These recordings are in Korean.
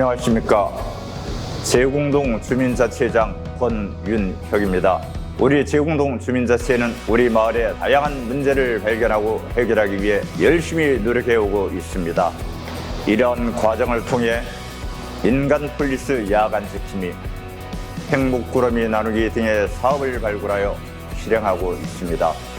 안녕하십니까. 제공동 주민자치회장 권윤혁입니다. 우리 제공동 주민자치회는 우리 마을의 다양한 문제를 발견하고 해결하기 위해 열심히 노력해오고 있습니다. 이런 과정을 통해 인간 폴리스 야간 지킴이, 행복꾸러미 나누기 등의 사업을 발굴하여 실행하고 있습니다.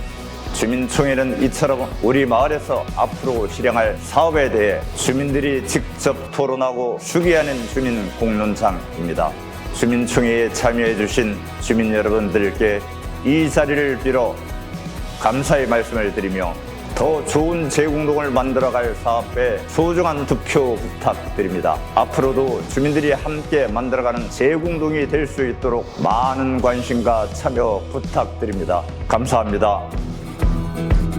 주민총회는 이처럼 우리 마을에서 앞으로 실행할 사업에 대해 주민들이 직접 토론하고 수기하는 주민 공론장입니다. 주민총회에 참여해 주신 주민 여러분들께 이 자리를 빌어 감사의 말씀을 드리며 더 좋은 재공동을 만들어갈 사업에 소중한 투표 부탁드립니다. 앞으로도 주민들이 함께 만들어가는 재공동이 될 수 있도록 많은 관심과 참여 부탁드립니다. 감사합니다. Bye.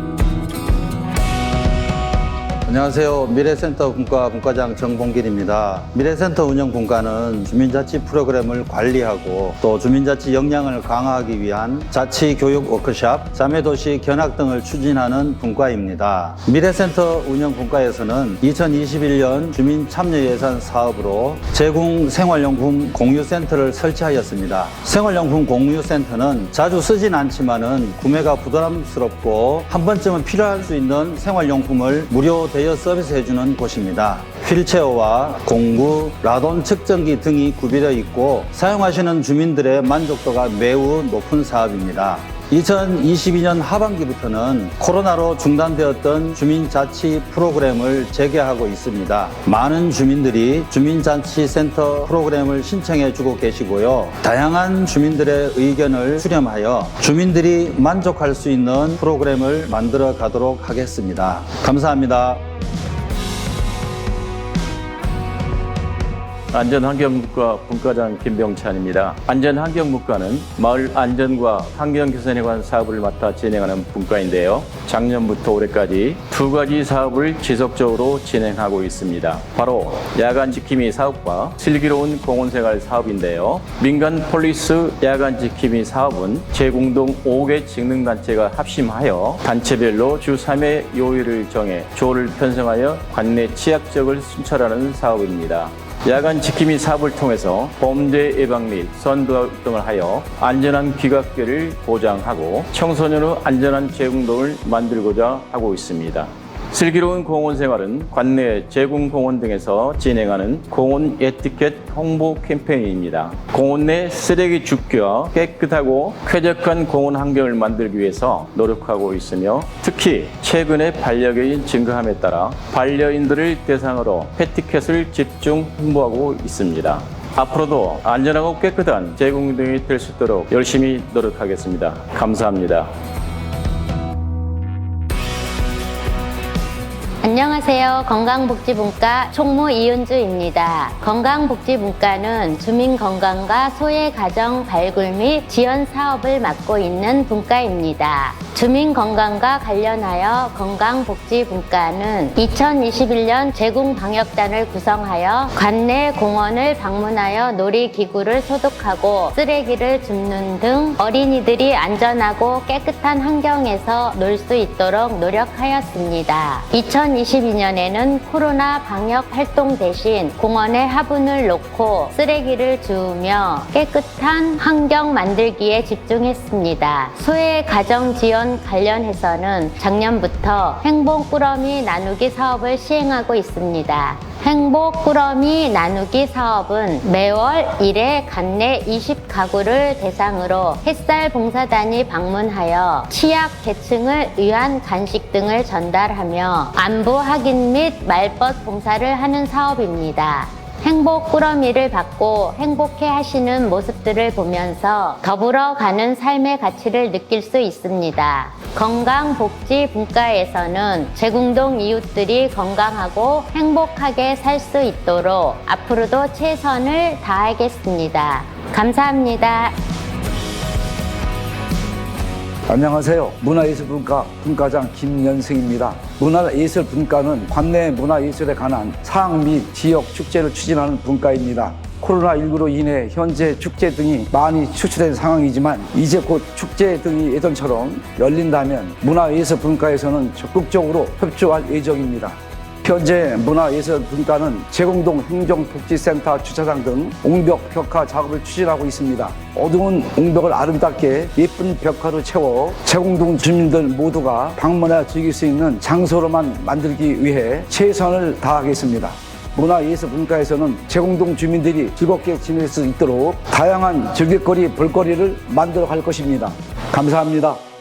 안녕하세요. 미래센터 분과 분과장 정봉길입니다. 미래센터 운영 분과는 주민자치 프로그램을 관리하고 또 주민자치 역량을 강화하기 위한 자치 교육 워크샵, 자매도시 견학 등을 추진하는 분과입니다. 미래센터 운영 분과에서는 2021년 주민 참여 예산 사업으로 제공 생활용품 공유센터를 설치하였습니다. 생활용품 공유센터는 자주 쓰진 않지만은 구매가 부담스럽고 한 번쯤은 필요할 수 있는 생활용품을 무료 대여 서비스해주는 곳입니다. 휠체어와 공구, 라돈 측정기 등이 구비되어 있고 사용하시는 주민들의 만족도가 매우 높은 사업입니다. 2022년 하반기부터는 코로나로 중단되었던 주민자치 프로그램을 재개하고 있습니다. 많은 주민들이 주민자치센터 프로그램을 신청해 주고 계시고요. 다양한 주민들의 의견을 수렴하여 주민들이 만족할 수 있는 프로그램을 만들어 가도록 하겠습니다. 감사합니다. 안전환경국가 분과장 김병찬입니다. 안전환경국가는 마을 안전과 환경 개선에 관한 사업을 맡아 진행하는 분과인데요. 작년부터 올해까지 두 가지 사업을 지속적으로 진행하고 있습니다. 바로 야간 지킴이 사업과 슬기로운 공원생활 사업인데요. 민간 폴리스 야간 지킴이 사업은 제공동 5개 직능단체가 합심하여 단체별로 주 3회 요일을 정해 조를 편성하여 관내 치약적을 순찰하는 사업입니다. 야간 지킴이 사업을 통해서 범죄 예방 및 선도 등을 하여 안전한 귀갓길을 보장하고 청소년의 안전한 재공동을 만들고자 하고 있습니다. 슬기로운 공원 생활은 관내 제공공원 등에서 진행하는 공원 에티켓 홍보 캠페인입니다. 공원 내 쓰레기 줍기와 깨끗하고 쾌적한 공원 환경을 만들기 위해서 노력하고 있으며 특히 최근에 반려견이 증가함에 따라 반려인들을 대상으로 에티켓을 집중 홍보하고 있습니다. 앞으로도 안전하고 깨끗한 제공 등이 될 수 있도록 열심히 노력하겠습니다. 감사합니다. 안녕하세요. 건강복지분과 총무 이은주입니다. 건강복지분과는 주민 건강과 소외 가정 발굴 및 지원 사업을 맡고 있는 분과입니다. 주민 건강과 관련하여 건강복지분과는 2021년 제공방역단을 구성하여 관내 공원을 방문하여 놀이기구를 소독하고 쓰레기를 줍는 등 어린이들이 안전하고 깨끗한 환경에서 놀 수 있도록 노력하였습니다. 2022년에는 코로나 방역 활동 대신 공원에 화분을 놓고 쓰레기를 주우며 깨끗한 환경 만들기에 집중했습니다. 소외 가정 지원 관련해서는 작년부터 행복 꾸러미 나누기 사업을 시행하고 있습니다. 행복 꾸러미 나누기 사업은 매월 1회 관내 20가구를 대상으로 햇살 봉사단이 방문하여 취약 계층을 위한 간식 등을 전달하며 안부 확인 및 말벗 봉사를 하는 사업입니다. 행복 꾸러미를 받고 행복해 하시는 모습들을 보면서 더불어 가는 삶의 가치를 느낄 수 있습니다. 건강복지분과에서는 제공동 이웃들이 건강하고 행복하게 살 수 있도록 앞으로도 최선을 다하겠습니다. 감사합니다. 안녕하세요. 문화예술분과 분과장 김연승입니다. 문화예술분과는 관내 문화예술에 관한 사항 및 지역 축제를 추진하는 분과입니다. 코로나19로 인해 현재 축제 등이 많이 추출된 상황이지만 이제 곧 축제 등이 예전처럼 열린다면 문화예술분과에서는 적극적으로 협조할 예정입니다. 현재 문화예술분과는 제공동 행정복지센터 주차장 등 옹벽 벽화 작업을 추진하고 있습니다. 어두운 옹벽을 아름답게 예쁜 벽화로 채워 제공동 주민들 모두가 방문해 즐길 수 있는 장소로만 만들기 위해 최선을 다하겠습니다. 문화예술분과에서는 제공동 주민들이 즐겁게 지낼 수 있도록 다양한 즐길거리, 볼거리를 만들어 갈 것입니다. 감사합니다.